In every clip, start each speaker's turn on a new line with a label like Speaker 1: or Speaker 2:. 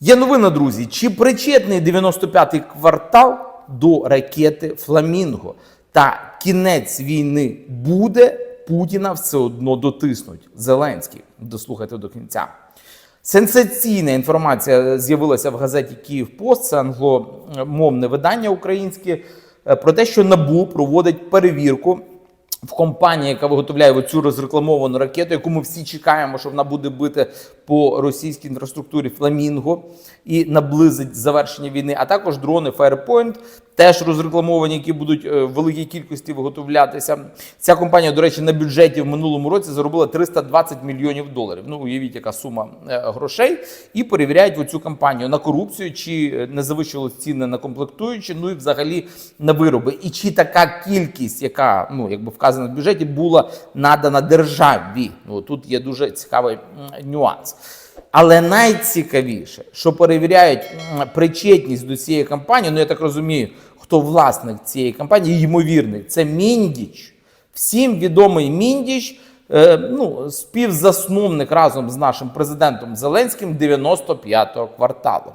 Speaker 1: Є новина, друзі. Чи причетний 95-й квартал до ракети Фламінго? Та кінець війни буде, Путіна все одно дотиснуть. Зеленський. Дослухайте до кінця. Сенсаційна інформація з'явилася в газеті Київ Пост, це англомовне видання українське, е, про те, що НАБУ проводить перевірку в компанії, яка виготовляє цю розрекламовану ракету, яку ми всі чекаємо, що вона буде бити по російській інфраструктурі Фламінго і наблизить завершення війни. А також дрони Firepoint, теж розрекламовані, які будуть е, в великій кількості виготовлятися. Ця компанія, до речі, на бюджеті в минулому році заробила 320 мільйонів доларів. Ну уявіть, яка сума е, грошей, і перевіряють цю компанію на корупцію, чи е, не завищили ціни на комплектуючі, ну і взагалі на вироби. І чи така кількість, яка ну якби вказана в бюджеті, була надана державі. Ну тут є дуже цікавий м, Але найцікавіше, що перевіряють причетність до цієї компанії, ну я так розумію, хто власник цієї компанії, ймовірний, це Міндіч. Всім відомий Міндіч, е, ну, співзасновник разом з нашим президентом Зеленським 95-го кварталу.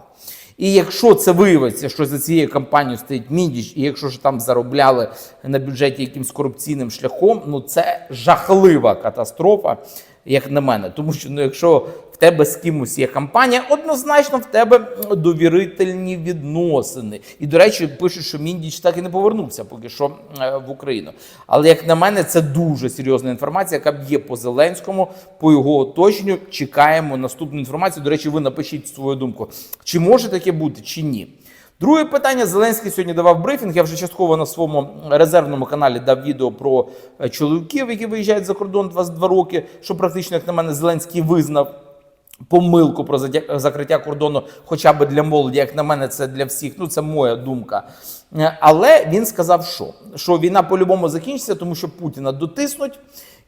Speaker 1: І якщо це виявиться, що за цією компанією стоїть Міндіч, і якщо ж там заробляли на бюджеті якимсь корупційним шляхом, ну це жахлива катастрофа, як на мене. Тому що ну, якщо в тебе з кимось є компанія, однозначно в тебе довірительні відносини. І, до речі, пишуть, що Міндіч так і не повернувся поки що е, в Україну. Але як на мене, це дуже серйозна інформація, яка б'є по Зеленському, по його оточенню. Чекаємо наступну інформацію. До речі, ви напишіть свою думку, чи може таке бути, чи ні. Друге питання. Зеленський сьогодні давав брифінг. Я вже частково на своєму резервному каналі дав відео про е, чоловіків, які виїжджають за кордон 22 роки, що практично, як на мене, Зеленський визнав. Помилку про закриття кордону, хоча б для молоді, як на мене, це для всіх. Ну це моя думка. Е, Але він сказав, що, що війна по-любому закінчиться, тому що Путіна дотиснуть,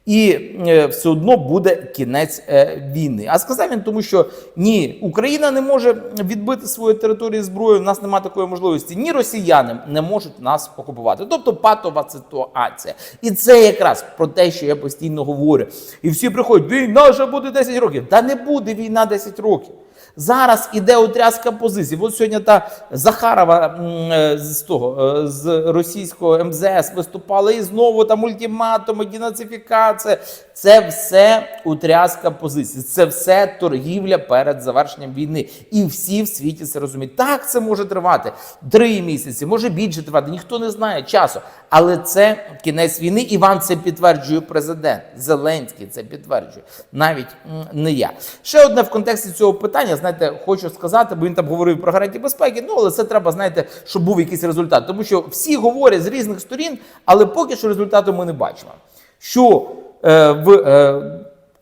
Speaker 1: і е, все одно буде кінець е, війни. А сказав він, тому що ні, Україна не може відбити свою територію зброєю. У нас немає такої можливості. Ні росіяни не можуть нас окупувати. Тобто патова ситуація. І це якраз про те, що я постійно говорю. І всі приходять: війна вже буде 10 років. Та не буде війна 10 років. Зараз іде утряска позицій. От сьогодні та Захарова е, з того е, з російського МЗС виступала і знову там ультиматуми, денацифікація. Це все утряска позицій. Це все торгівля перед завершенням війни. І всі в світі це розуміють. Так, це може тривати три місяці, може більше тривати. Ніхто не знає часу. Але це кінець війни, і вам це підтверджує президент. Зеленський це підтверджує, навіть не я. Ще одне в контексті цього питання, знаєте, хочу сказати, бо він там говорив про гарантії безпеки. Ну але це треба, знаєте, щоб був якийсь результат. Тому що всі говорять з різних сторін, але поки що результату ми не бачимо. Що е, в е,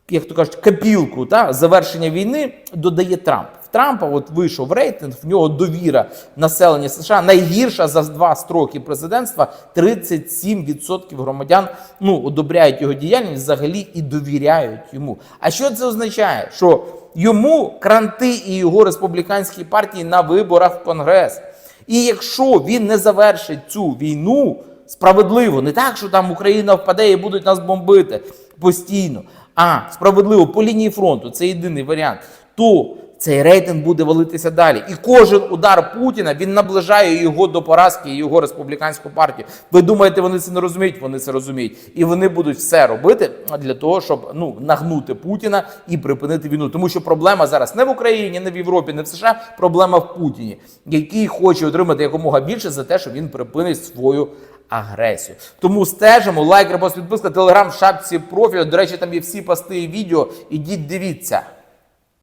Speaker 1: як то кажуть, капілку та завершення війни додає Трамп. Трампа от вийшов рейтинг, в нього довіра населення США найгірша за два строки президентства. 37% громадян ну одобряють його діяльність взагалі і довіряють йому. А що це означає? Що йому кранти і його республіканській партії на виборах в Конгрес. І якщо він не завершить цю війну справедливо, не так, що там Україна впаде і будуть нас бомбити постійно, а справедливо по лінії фронту, це єдиний варіант, то цей рейтинг буде валитися далі. І кожен удар Путіна він наближає його до поразки і його республіканську партію. Ви думаєте, вони це не розуміють? Вони це розуміють. І вони будуть все робити для того, щоб ну нагнути Путіна і припинити війну. Тому що проблема зараз не в Україні, не в Європі, не в США. Проблема в Путіні, який хоче отримати якомога більше за те, що він припинить свою агресію. Тому стежимо, лайк, репост, підписка, телеграм, шапці профілю. До речі, там є всі пости і відео. Ідіть, дивіться.